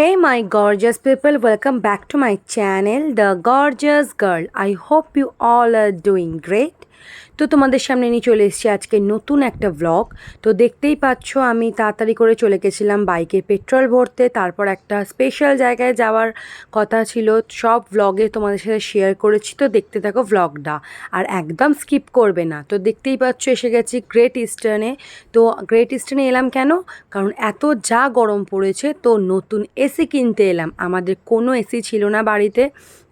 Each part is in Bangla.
Hey, my gorgeous people, welcome back to my channel, The Gorgeous Girl. I hope you all are doing great. তো তোমাদের সামনে নিয়ে চলে এসেছি আজকে নতুন একটা ব্লগ তো দেখতেই পাচ্ছ, আমি তাড়াতাড়ি করে চলে গেছিলাম বাইকে পেট্রোল ভরতে। তারপর একটা স্পেশাল জায়গায় যাওয়ার কথা ছিল। সব ব্লগে তোমাদের সাথে শেয়ার করেছি। তো দেখতে থাকো ব্লগটা আর একদম স্কিপ করবে না। তো দেখতেই পাচ্ছ, এসে গেছি গ্রেট ইস্টার্নে তো গ্রেট ইস্টার্নে এলাম কেন? কারণ এত যা গরম পড়েছে, তো নতুন এসি কিনতে এলাম। আমাদের কোনো এসি ছিল না বাড়িতে।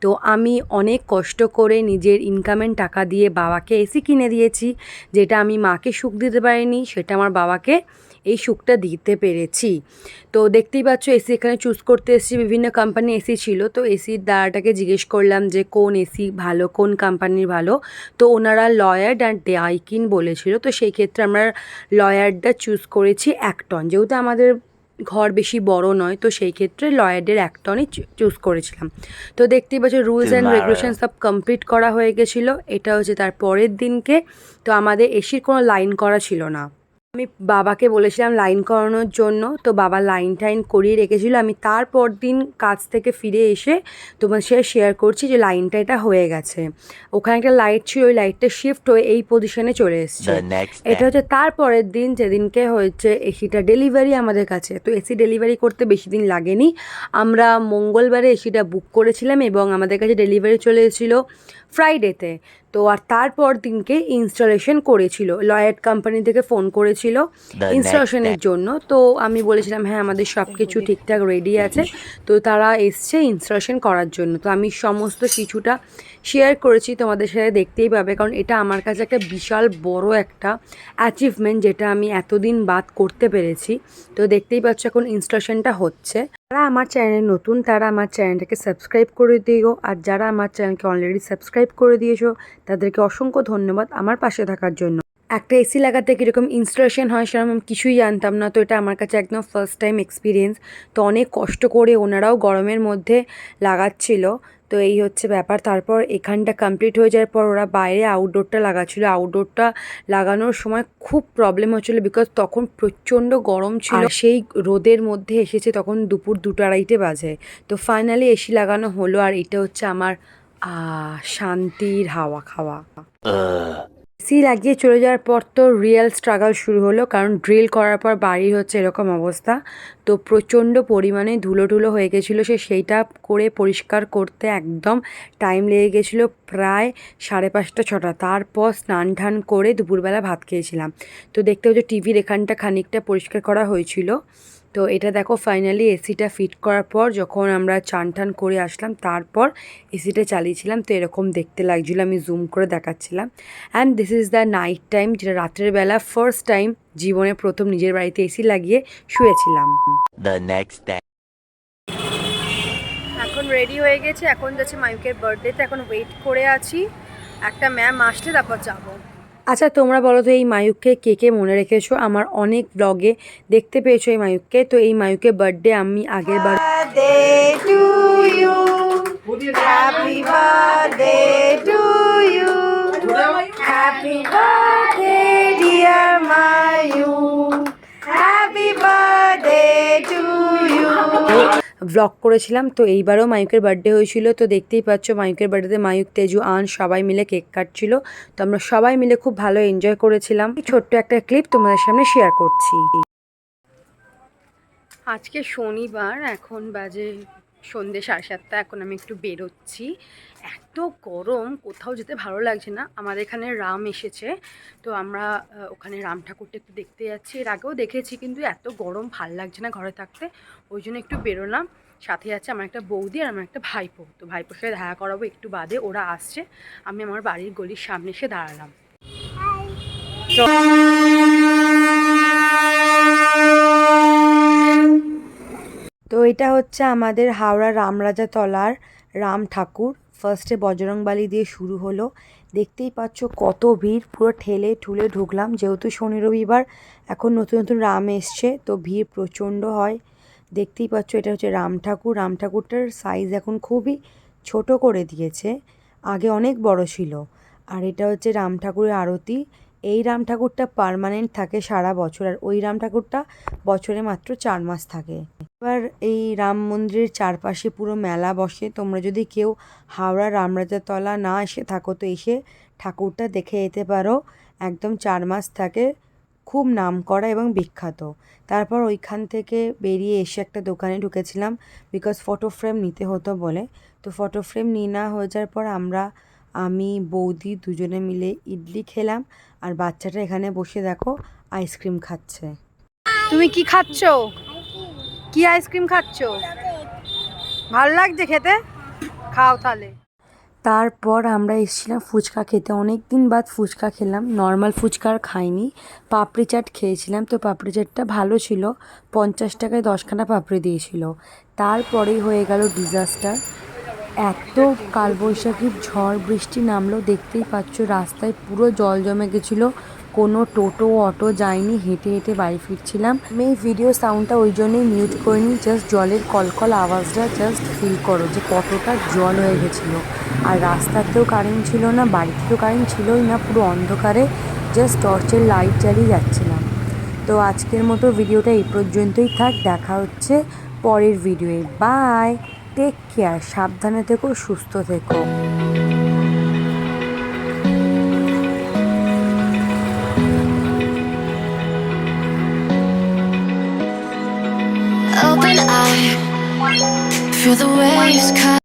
তো আমি অনেক কষ্ট করে নিজের ইনকামের টাকা দিয়ে বাবাকে এসি কিনে দিয়েছি, যেটা আমি মাকে সুখ দিতে পারিনি, সেটা আমার বাবাকে এই সুখটা দিতে পেরেছি। তো দেখতেই পাচ্ছ এসি এখানে চুজ করতে এসেছি, বিভিন্ন কোম্পানি এসি ছিল, তো এসির দ্বারাটাকে জিজ্ঞেস করলাম যে কোন এসি ভালো, কোন কোম্পানির ভালো? তো ওনারা লয়ার্ড অ্যান্ড ডাইকিন বলেছিল, তো সেই ক্ষেত্রে আমরা লয়ার্ডটা চুজ করেছি এক টন যেহেতু আমাদের ঘর বেশি বড় নয় তো সেই ক্ষেত্রে লয়েডের একটা অনেক চুজ করেছিলাম। তো দেখতেই পাচ্ছ রুলস অ্যান্ড রেগুলেশন সব কমপ্লিট করা হয়ে গেছিল। এটা হচ্ছে তার পরের দিনকে। তো আমাদের এসির কোনো লাইন করা ছিল না। আমি বাবাকে বলেছিলাম লাইন করানোর জন্য তো বাবা লাইন টাইন করিয়ে রেখেছিল। আমি তারপর দিন কাজ থেকে ফিরে এসে তোমার সে শেয়ার করছি যে লাইনটা এটা হয়ে গেছে। ওখানে একটা লাইট ছিল ওই লাইটটা শিফট হয়ে এই পজিশনে চলে এসছে। এটা হচ্ছে তারপরের দিন যেদিনকে হয়েছে এসিটা ডেলিভারি আমাদের কাছে। তো এসি ডেলিভারি করতে বেশি দিন লাগেনি। আমরা মঙ্গলবারে এসিটা বুক করেছিলাম এবং আমাদের কাছে ডেলিভারি চলে এসেছিল। ফ্রাইডেতে তো আর তারপর দিনকে ইনস্টলেশন করেছিল। লয়েড কোম্পানি থেকে ফোন করেছিল ইনস্টলেশনের জন্য। তো আমি বলেছিলাম হ্যাঁ আমাদের সব কিছু ঠিকঠাক রেডি আছে। তো তারা এসছে ইনস্টলেশন করার জন্য। তো আমি সমস্ত কিছুটা শেয়ার করেছি, তোমাদের সাথে দেখতেই পাবে, কারণ এটা আমার কাছে একটা বিশাল বড় একটা অ্যাচিভমেন্ট যেটা আমি এতদিন বাদ করতে পেরেছি। তো দেখতেই পাচ্ছ এখন ইনস্টলেশনটা হচ্ছে। যারা আমার চ্যানেলে নতুন, তারা আমার চ্যানেলটাকে সাবস্ক্রাইব করে দিও। আর যারা আমার চ্যানেলকে অলরেডি সাবস্ক্রাইব করে দিয়েছ, তাদেরকে অসংখ্য ধন্যবাদ আমার পাশে থাকার জন্য। একটা এসি লাগাতে কীরকম ইনস্টলেশন হয় সেরকম আমি কিছুই জানতাম না, তো এটা আমার কাছে একদম ফার্স্ট টাইম এক্সপিরিয়েন্স তো অনেক কষ্ট করে ওনারাও গরমের মধ্যে লাগাচ্ছিল। তো এই হচ্ছে ব্যাপার। তারপর এখানটা কমপ্লিট হয়ে যাওয়ার পর ওরা বাইরে আউটডোরটা লাগাচ্ছিল। আউটডোরটা লাগানোর সময় খুব প্রবলেম হচ্ছিল বিকজ তখন প্রচণ্ড গরম ছিল। সেই রোদের মধ্যে এসেছে তখন দুপুর দুটো আড়াইটে বাজে। তো ফাইনালি এসি লাগানো হলো আর এটা হচ্ছে আমার শান্তির হাওয়া খাওয়া। এসি লাগিয়ে চলে যাওয়ার পর তো রিয়েল স্ট্রাগল শুরু হলো, কারণ ড্রিল করার পর বাড়ির হচ্ছে এরকম অবস্থা। তো প্রচণ্ড পরিমাণে ধুলো টুলো হয়ে গেছিল, সে সেইটা করে পরিষ্কার করতে একদম টাইম লেগে গেছিল প্রায় সাড়ে পাঁচটা, ছটা। তারপর স্নান টান করে দুপুরবেলা ভাত খেয়েছিলাম। তো দেখতে হচ্ছে টিভির এখানটা খানিকটা পরিষ্কার করা হয়েছিল। তো এটা দেখো ফাইনালি এসিটা ফিট করার পর যখন আমরা চান টান করে আসলাম তারপর এসিটা চালিয়েছিলাম। তো এরকম দেখতে লাগছিল আমি জুম করে দেখাচ্ছিলাম। And this is the night time যেটা রাত্রের বেলা ফার্স্ট টাইম জীবনে প্রথম নিজের বাড়িতে এসি লাগিয়ে শুয়েছিলাম। এখন রেডি হয়ে গেছে এখন যাচ্ছে মায়ুকের বার্থডেতে এখন ওয়েট করে আছি। একটা ম্যাম আসলে তারপর যাব। আচ্ছা তোমরা বলো তো এই মায়ুককে কে কে মনে রেখেছো? আমার অনেক ব্লগে দেখতে পেয়েছ এই মায়ুককে। তো এই মায়ুকের বার্থডে আমি আগের বার ব্লগ করেছিলাম, তো এইবারও মায়ুকের বার্থডে হয়েছিল, তো দেখতেই পাচ্ছ মায়ুকের বার্থডেতে মায়ুক, তেজু, আন সবাই মিলে কেক কাটছিল, তো আমরা সবাই মিলে খুব ভালো এনজয় করেছিলাম। ছোট্ট একটা ক্লিপ তোমাদের সামনে শেয়ার করছি। আজকে শনিবার, এখন বাজে সন্ধ্যে সাড়ে সাতটা এখন আমি একটু বেরোচ্ছি। এত গরম কোথাও যেতে ভালো লাগছে না। আমাদের এখানে রাম এসেছে। তো আমরা ওখানে রাম ঠাকুরটা একটু দেখতে যাচ্ছি। এর আগেও দেখেছি কিন্তু এত গরম ভালো লাগছে না ঘরে থাকতে। ওই জন্য একটু বেরোলাম। সাথে আছে আমার একটা বৌদি আর আমার একটা ভাইপো। তো ভাইপোর সাথে দেখা করাবো একটু বাদে ওরা আসছে। আমি আমার বাড়ির গলির সামনে এসে দাঁড়ালাম। এটা হচ্ছে আমাদের হাওড়া রামরাজা তলার রাম ঠাকুর। ফার্স্টে বজরংবালি দিয়ে শুরু হলো। দেখতেই পাচ্ছ কত ভিড়। পুরো ঠেলে ঠুলে ঢুকলাম। যেহেতু শনি রবিবার, এখন নতুন নতুন রাম এসছে, তো ভিড় প্রচণ্ড হয়। দেখতেই পাচ্ছ এটা হচ্ছে রাম ঠাকুর। রাম ঠাকুরটার সাইজ এখন খুবই ছোট করে দিয়েছে। আগে অনেক বড় ছিল। আর এটা হচ্ছে রাম ঠাকুরের আরতি। এই রাম ঠাকুরটা পার্মানেন্ট থাকে সারা বছর আর ওই রাম ঠাকুরটা বছরে মাত্র চার মাস থাকে। এবার এই রাম মন্দিরের চারপাশে পুরো মেলা বসে। তোমরা যদি কেউ হাওড়া রামরাজাতলা না এসে থাকো তো এসে ঠাকুরটা দেখে যেতে পারো। একদম চার মাস থাকে, খুব নামকরা এবং বিখ্যাত। তারপর ওইখান থেকে বেরিয়ে এসে একটা দোকানে ঢুকেছিলাম বিকজ ফটো ফ্রেম নিতে হতো বলে। তো ফটো ফ্রেম নিয়ে না হয়ে যাওয়ার পর আমরা আমি বৌদি দুজনে মিলে ইডলি খেলাম আর বাচ্চাটা এখানে বসে দেখো আইসক্রিম খাচ্ছে। তুমি কি খাচ্ছ? কি আইসক্রিম খাচ্ছ? ভালো লাগছে খেতে? খাও তাহলে। তারপর আমরা এসেছিলাম ফুচকা খেতে। অনেক দিন বাদ ফুচকা খেলাম। নর্মাল ফুচকা আর খাইনি। পাপড়ি চাট খেয়েছিলাম। তো পাপড়ি চাটটা ভালো ছিল। পঞ্চাশ টাকায় দশখানা পাপড়ি দিয়েছিল। তারপরেই হয়ে গেল ডিজাস্টার এত কালবৈশাখীর ঝড়, বৃষ্টি নামলো, দেখতেই পাচ্ছ রাস্তায় পুরো জল জমে গেছিল। কোনো টোটো, অটো যায়নি, হেঁটে হেঁটে বাড়ি ফিরছিলাম। আমি এই ভিডিও সাউন্ডটা ওই জন্যই মিউট করিনি জাস্ট জলের কলকল আওয়াজটা জাস্ট ফিল করো যে কতটা জল হয়ে গেছিল। আর রাস্তাতেও কারেন্ট ছিল না, বাড়িতেও কারেন্ট ছিলই না, পুরো অন্ধকারে জাস্ট টর্চের লাইট জ্বালিয়ে যাচ্ছিলাম। তো আজকের মতো ভিডিওটা এই পর্যন্তই থাক, দেখা হচ্ছে পরের ভিডিওয়ে বাই টেক কেয়ার সাবধানে থেকো সুস্থ থেকো। Feel the.